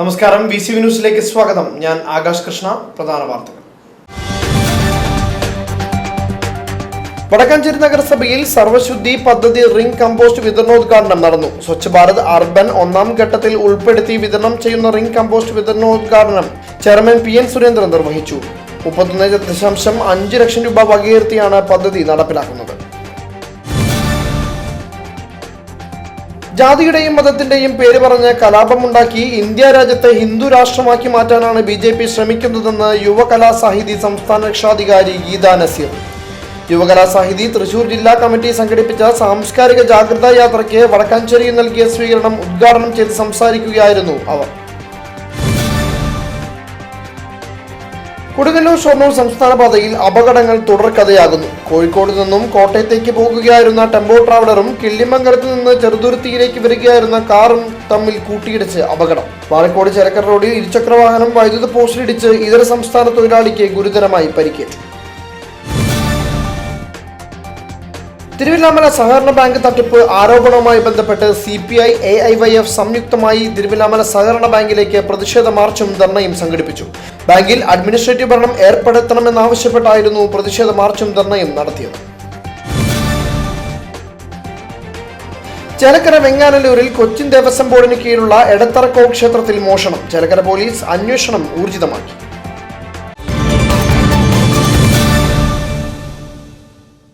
നമസ്കാരം V C ന്യൂസിലേക്ക് സ്വാഗതം. ഞാൻ ആകാശ് കൃഷ്ണ പ്രധാന വാർത്തകൾ. വടക്കാഞ്ചേരി നഗരസഭയിൽ സർവശുദ്ധി പദ്ധതി റിംഗ് കമ്പോസ്റ്റ് വിതരണോദ്ഘാടനം നടന്നു. സ്വച്ഛ് ഭാരത് അർബൻ ഒന്നാം ഘട്ടത്തിൽ ഉൾപ്പെടുത്തി വിതരണം ചെയ്യുന്ന റിംഗ് കമ്പോസ്റ്റ് വിതരണോദ്ഘാടനം ചെയർമാൻ പി എൻ സുരേന്ദ്രൻ നിർവഹിച്ചു. മുപ്പത്തൊന്ന് ദശാംശം അഞ്ച് ലക്ഷം രൂപ വകയിരുത്തിയാണ് പദ്ധതി നടപ്പിലാക്കുന്നത്. ജാതിയുടെയും മതത്തിന്റെയും പേര് പറഞ്ഞ് കലാപമുണ്ടാക്കി ഇന്ത്യ രാജ്യത്തെ ഹിന്ദു രാഷ്ട്രമാക്കി മാറ്റാനാണ് ബി ജെ പി ശ്രമിക്കുന്നതെന്ന് യുവകലാസാഹിതി സംസ്ഥാന രക്ഷാധികാരി ഗീതാ നസീർ. യുവകലാസാഹിതി തൃശൂർ ജില്ലാ കമ്മിറ്റി സംഘടിപ്പിച്ച സാംസ്കാരിക ജാഗ്രതാ യാത്രയ്ക്ക് വടക്കാഞ്ചേരിയിൽ നൽകിയ സ്വീകരണം ഉദ്ഘാടനം ചെയ്ത് സംസാരിക്കുകയായിരുന്നു അവർ. കൊടുങ്ങല്ലൂർ ഷൊർണൂർ സംസ്ഥാന പാതയിൽ അപകടങ്ങൾ തുടർക്കഥയാകുന്നു കോഴിക്കോട് നിന്നും കോട്ടയത്തേക്ക് പോകുകയായിരുന്ന ടെമ്പോ ട്രാവലറും കിള്ളിമംഗലത്ത് നിന്ന് ചെറുതുരുത്തിയിലേക്ക് വരികയായിരുന്ന കാറും തമ്മിൽ കൂട്ടിയിടിച്ച് അപകടം. പാലക്കോട് ചരക്കർ റോഡിൽ ഇരുചക്രവാഹനം വൈദ്യുത പോസ്റ്റിലിടിച്ച് ഇതര സംസ്ഥാന തൊഴിലാളിക്ക് ഗുരുതരമായി പരിക്കേറ്റു. തിരുവില്ലാമല സഹകരണ ബാങ്ക് തട്ടിപ്പ് ആരോപണവുമായി ബന്ധപ്പെട്ട് C P I A I Y F സംയുക്തമായി തിരുവില്ലാമല സഹകരണ ബാങ്കിലേക്ക് പ്രതിഷേധ മാർച്ചും ധർണയും സംഘടിപ്പിച്ചു. ബാങ്കിൽ അഡ്മിനിസ്ട്രേറ്റീവ് ഭരണം ഏർപ്പെടുത്തണമെന്നാവശ്യപ്പെട്ടായിരുന്നു പ്രതിഷേധ മാർച്ചും ധർണയും നടത്തിയത്. ചേലക്കര വെങ്ങാനല്ലൂരിൽ കൊച്ചിൻ ദേവസ്വം ബോർഡിന് കീഴിലുള്ള എടത്തറക്കോ ക്ഷേത്രത്തിൽ മോഷണം. ചേലക്കര പോലീസ് അന്വേഷണം ഊർജിതമാക്കി.